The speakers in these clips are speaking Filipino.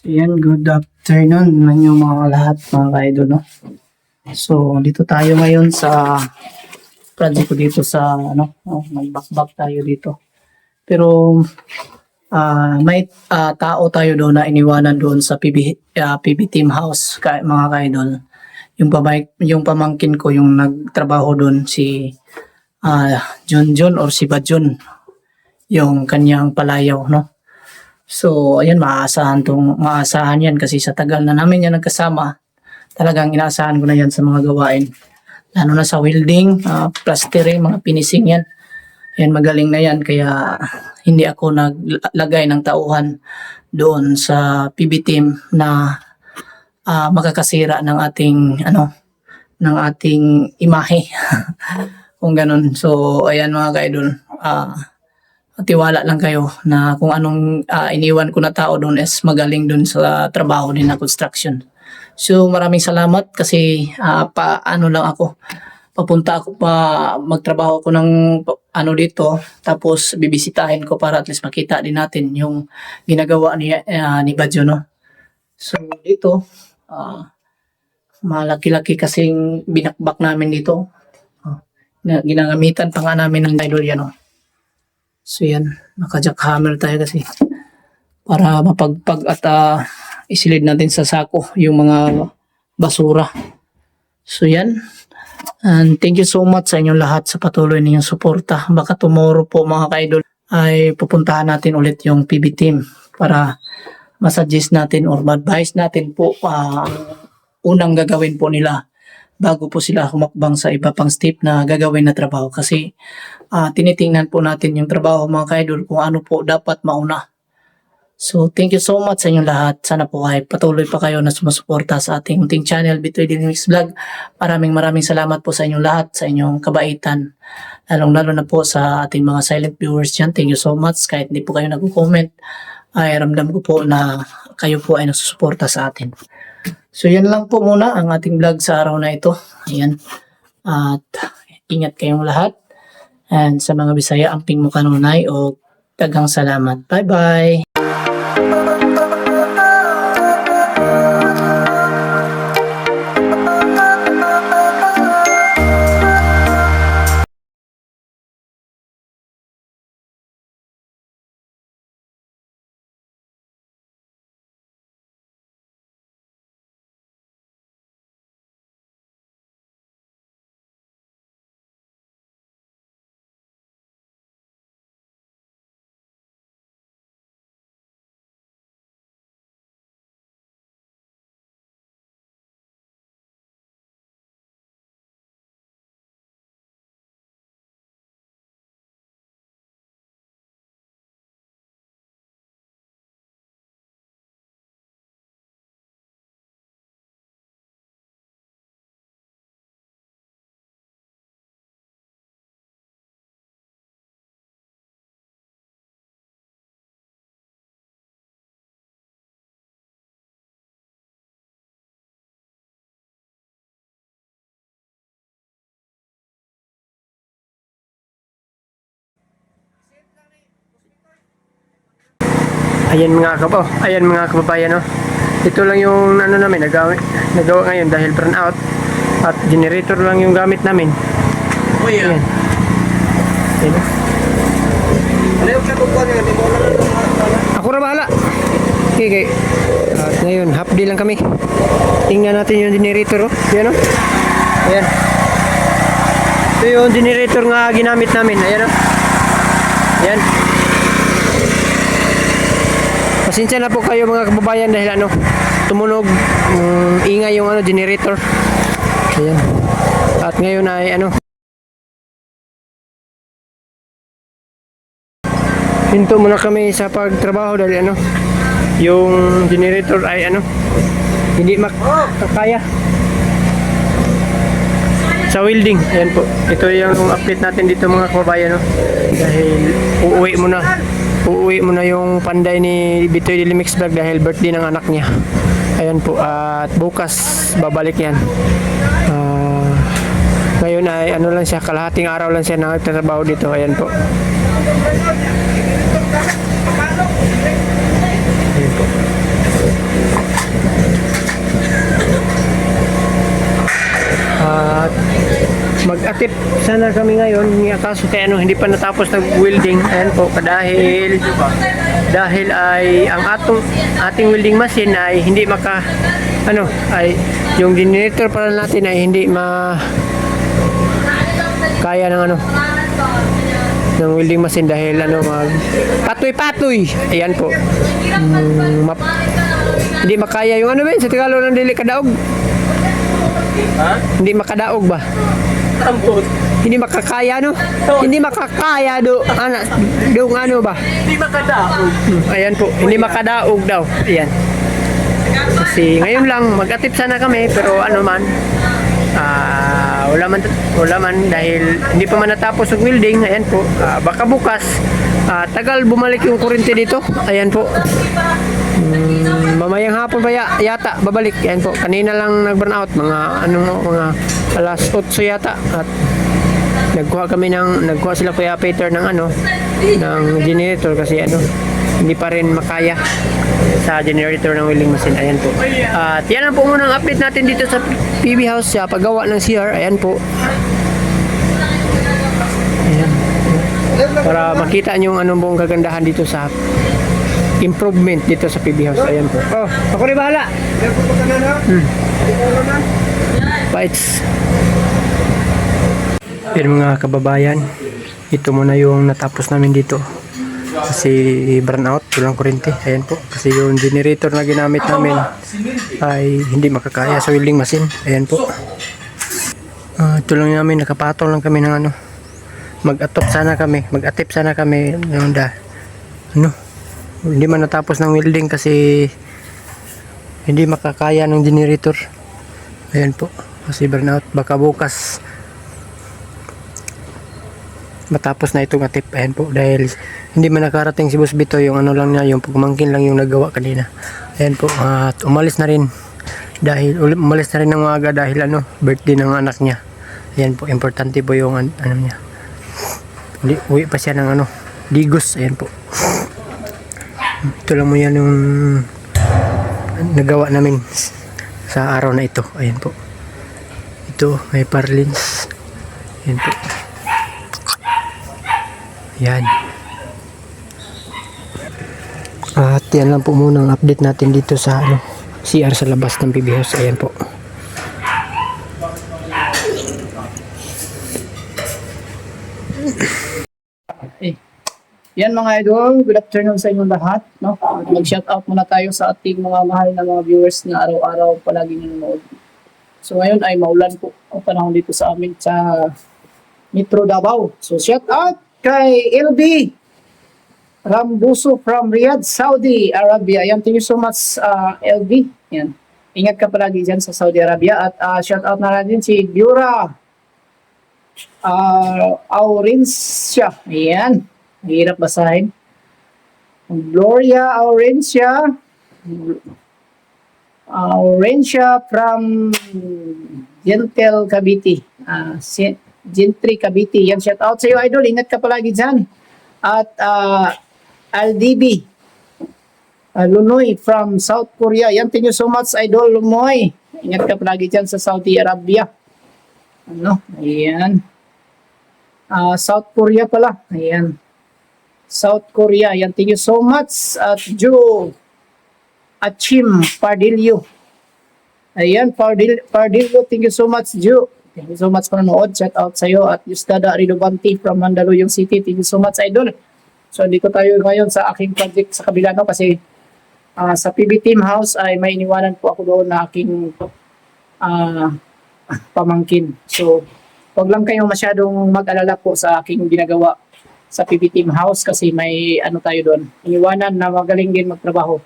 Ayan, good afternoon man yung mga lahat mga ka-idol, no? So, dito tayo ngayon sa project ko dito sa, ano, oh, nagbakbak tayo dito. Pero, ah may ah, tao tayo doon na iniwanan doon sa PB, ah, PB Team House, ka, mga ka-idol. Yung, pamay, yung pamangkin ko, yung nagtrabaho doon, si ah John John or si Bajon, yung kanyang palayaw, no? So, ayan, maaasahan tong, maaasahan yan kasi sa tagal na namin yan nagkasama, talagang inaasahan ko na yan sa mga gawain. Lalo na sa welding, uh, plastering, mga finishing yan. Ayan, magaling na yan, kaya hindi ako naglagay ng tauhan doon sa PB team na ah, makakasira ng ating, ano, ng ating imahe. Kung ganun. So, ayan mga ka-idol, ah, tiwala lang kayo na kung anong ah, iniwan ko na tao doon is magaling doon sa trabaho din na construction. So maraming salamat kasi ah, pa ano lang ako papunta ako pa magtrabaho ako ng ano dito tapos bibisitahin ko para at least makita din natin yung ginagawa ni ah, ni Badjo no. So dito ah, malaki-laki kasing binakbak namin dito. Na ginagamitan pa nga namin ng idol yan oh. So yan, naka-jackhammer tayo kasi para mapagpag at ah, isilid natin sa sako yung mga basura. So yan. And thank you so much sa inyong lahat sa patuloy ninyong suporta. Baka tomorrow po mga ka-idol ay pupuntahan natin ulit yung PB team para masuggest natin or ma-advise natin po ah, unang gagawin po nila bago po sila humakbang sa iba pang step na gagawin na trabaho kasi ah, tinitingnan po natin yung trabaho mga kaidol kung ano po dapat mauna. So, thank you so much sa inyong lahat. Sana po ay patuloy pa kayo na sumusuporta sa ating munting channel, Bitoy Dynamics Vlog. Maraming maraming salamat po sa inyong lahat, sa inyong kabaitan. Lalong lalo na po sa ating mga silent viewers dyan. Thank you so much. Kahit hindi po kayo nag-comment, ay ramdam ko po na kayo po ay nasusuporta sa atin. So yan lang po muna ang ating vlog sa araw na ito. Ayan. At ingat kayong lahat. And sa mga Bisaya, amping mo kanunay o tagang salamat. Bye-bye! Ayan mga kab oh, ayan mga kababayan oh. Ito lang yung ano namin nagawa, nagawa ngayon dahil burn out at generator lang yung gamit namin. Oh Ayan. Ayan. oh. Ako na bahala. Okay, okay. At ngayon, half day lang kami. Tingnan natin yung generator oh. Ayan oh. Ayan. Ito yung generator nga ginamit namin. Ayan oh. Ayan. Pasensya na po kayo mga kababayan dahil ano, tumunog, um, ingay yung ano, generator. Ayan. At ngayon ay ano, hinto muna kami sa pagtrabaho dahil ano, yung generator ay ano, hindi makakaya. Sa welding, ayan po. Ito yung update natin dito mga kababayan. No? Dahil uuwi muna uuwi muna yung panday ni Bitoy Dilimix Vlog dahil birthday ng anak niya. Ayan po uh, at bukas babalik yan. Uh, ngayon ay ano lang siya kalahating araw lang siya nagtatrabaho dito. Ayan po ayan po. At mag-atip sana kami ngayon. Nga kaso kaya ano, hindi pa natapos nag-welding. Ayan po, dahil dahil ay ang atong ating welding machine ay hindi maka ano ay yung generator para natin ay hindi ma kaya ng ano ng welding machine dahil ano mag patoy-patoy ayan po. Mm, map- hindi makaya yung ano ba sa Tagalog ng dili kadaog hindi makadaog ba Ambot. hindi makakaya no? Hindi makakaya do ana do ano ba? Hindi makadaog. Hmm, ayan po. Hindi makadaog daw. Ayan. Kasi ngayon lang mag-atip sana kami pero ano man ah wala man wala man dahil hindi pa man natapos ang welding. Ayan po. Ah, baka bukas ah, tagal bumalik yung kuryente dito. Ayan po. Hmm, mamayang hapon ya- yata babalik. Ayan po kanina lang nag-burn out mga ano mga alas 8 yata. At nagkuha kami ng nagkuha sila kuya Peter ng ano ng generator kasi ano hindi pa rin makaya sa generator ng welding machine. Ayan po. At yan ang po muna ang update natin dito sa PB House sa paggawa ng CR ayan po. Ayan. Para makita nyo yung anong buong kagandahan dito sa improvement dito sa PB House ayan po oh ako rin bahala hmm. bites Pero mga kababayan, ito muna yung natapos namin dito. Kasi burnout, walang kurente. Ayan po. Kasi yung generator na ginamit namin ay hindi makakaya sa welding machine. Ayan po. Ah, ito namin, nakapatong lang kami ng ano. Mag-atop sana kami, mag-atip sana kami. Yung da, ano, hindi man natapos ng welding kasi hindi makakaya ng generator. Ayan po. Kasi burnout. Baka bukas matapos na itong atip ayan po dahil hindi man nakarating si Boss Bito yung ano lang niya yung pagmangkin lang yung nagawa kanina ayan po at umalis na rin dahil umalis na rin ng maaga dahil ano birthday ng anak niya ayan po importante po yung an- ano niya uwi pa siya ng ano digos ayan po ito lang mo yan yung nagawa namin sa araw na ito ayan po ito may parlins ayan po yan. At yan lang po muna ang update natin dito sa ano, CR sa labas ng PB House. Ayan po. Yan mga idol, good afternoon sa inyong lahat. No? Mag-shout out muna tayo sa ating mga mahal na mga viewers na araw-araw palagi nanonood. So ngayon ay maulan po ang panahon dito sa amin sa Metro Davao. So shout out kay LB Rambuso from Riyadh, Saudi Arabia. Yan, thank you so much uh, LB. Yan. Ingat ka palagi dyan sa Saudi Arabia. At uh, shout out na rin si Biura uh, Aurencia. Ayan. Mahirap basahin. Gloria Aurencia. Aurencia from Gentle Cavite. Uh, Gentry Cavite. Yan, shout out sa iyo, idol. Ingat ka palagi dyan. At uh, Aldibi. Uh, Lunoy from South Korea. Yan, thank you so much, idol Lumoy. Ingat ka palagi dyan sa Saudi Arabia. Ano? Ayan. Ah, South Korea pala. Ayan. South Korea. Yan, thank you so much. At Joe Achim Pardillo. Ayan, Pardil, Pardillo, thank you so much, Joe. Thank you so much for nanood. Shout out sa'yo. At Yustada Ridobanti from Mandaluyong City. Thank you so much, Idol. So, dito tayo ngayon sa aking project sa kabila, no? Kasi ah, sa PB Team House ay may iniwanan po ako doon na aking ah, pamangkin. So, wag lang kayong masyadong mag-alala po sa aking ginagawa sa PB Team House kasi may ano tayo doon. Iniwanan na magaling din magtrabaho.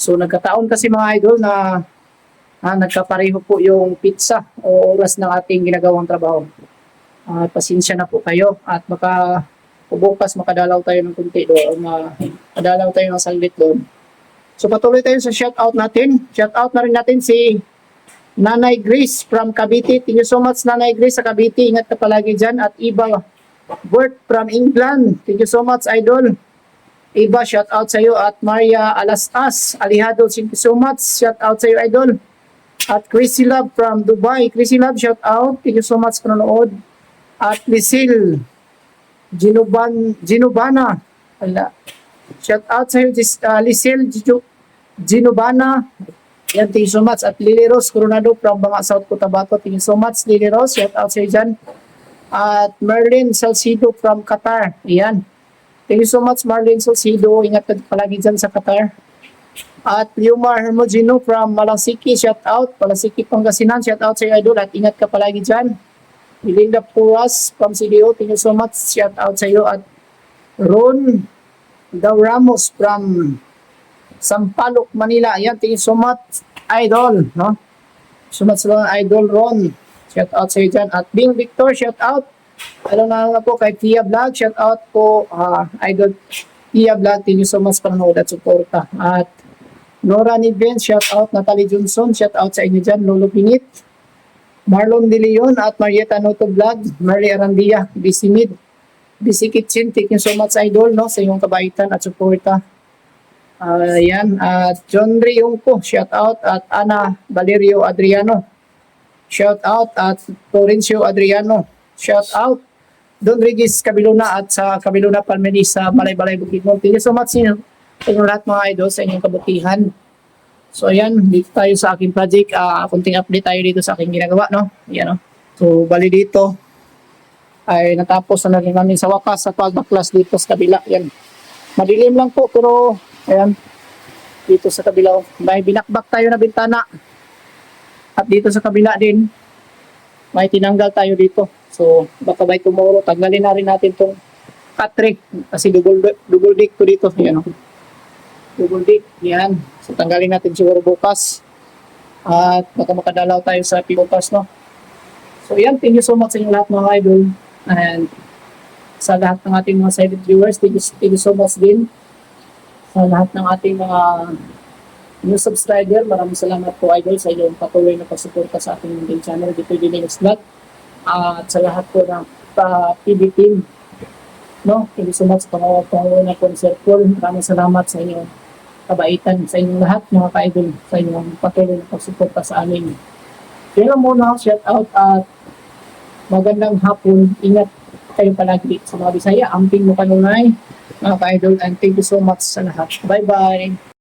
So, nagkataon kasi mga idol na ah, nagkapareho po yung pizza o oras ng ating ginagawang trabaho. Ah, pasensya na po kayo at baka bukas makadalaw tayo ng kunti doon, makadalaw tayo ng saglit doon. So patuloy tayo sa shoutout natin. Shoutout na rin natin si Nanay Grace from Cavite. Thank you so much Nanay Grace sa Cavite. Ingat ka palagi dyan. At Iba Bert from England. Thank you so much Idol. Iba, shoutout sa iyo. At Maria Alasas Alihado, thank you so much. Shoutout sa iyo Idol. At Chrissy Love from Dubai. Chrissy Love, shout out. Thank you so much sa nanonood. At Lisil Ginuban, Ginubana. Wala. Shout out sa iyo, uh, Lisil Ginu- Ginubana. Yan, thank you so much. At Lily Rose Coronado from Banga, South Cotabato. Thank you so much, Lily Rose. Shout out sa iyo dyan. At Merlin Salcido from Qatar. Yan. Thank you so much, Marlene Salcido. Ingat ka palagi dyan sa Qatar. At Liumar Hermogino from Malasiki, shout out. Malasiki, Pangasinan, shout out sa iyo, Idol. At ingat ka palagi dyan. Melinda Puras from CDO, thank you so much. Shout out sa iyo. At Ron Daw Ramos from Sampaloc, Manila. Ayan, thank you so much, Idol. No? So much Ron, Idol Ron. Shout out sa iyo dyan. At Bing Victor, shout out. Alam na nga po kay Tia Vlog, shout out po, ah, Idol Tia Vlog. Thank you so much panonood at suporta. At Nora Niven, shout out. Natalie Johnson, shout out sa inyo dyan. Lolo Pinit. Marlon De Leon at Marietta Noto Vlog. Marley Arandia, BC Mid. BC Kitchen, thank you so much idol no, sa iyong kabaitan at suporta. Ah, yan. At John Riungko, shout out. At Ana Valerio Adriano. Shout out. At Florencio Adriano. Shout out. Don Regis Kabiluna at sa Kabiluna Palmeni sa Balay-Balay Bukidnon. Thank you so much inyo, sa inyong lahat mga idol sa inyong kabutihan. So ayan, dito tayo sa aking project. Ah, kunting update tayo dito sa aking ginagawa, no? Ayan, no? So, bali dito ay natapos na rin namin sa wakas sa pagbaklas dito sa kabila. Yan. Madilim lang po, pero ayan, dito sa kabila, oh, may binakbak tayo na bintana. At dito sa kabila din, may tinanggal tayo dito. So, baka by tomorrow, tanggalin na rin natin tong katrik kasi double, double dick to dito. Ayan, oh double dick. Yan. So, tanggalin natin siguro bukas. At baka makadalaw tayo sa pilotas, no? So, yan. Thank you so much sa inyo lahat mga idol. And sa lahat ng ating mga silent viewers, thank you, thank you so much din. Sa lahat ng ating mga new subscriber, maraming salamat po idol sa inyong patuloy na pagsuporta sa ating munting channel dito din Linux Vlog. at sa lahat po ng uh, PB team no? Thank you so much sa mga panguna po ni Sir Paul. Maraming salamat sa inyong kabaitan sa inyong lahat, mga ka-idol, sa inyong patuloy na pagsuporta sa amin. Lang muna, shout out at magandang hapon. Ingat kayo palagi sa mga Bisaya. Amping mo kanunay, mga ka-idol, and thank you so much sa lahat. Bye-bye!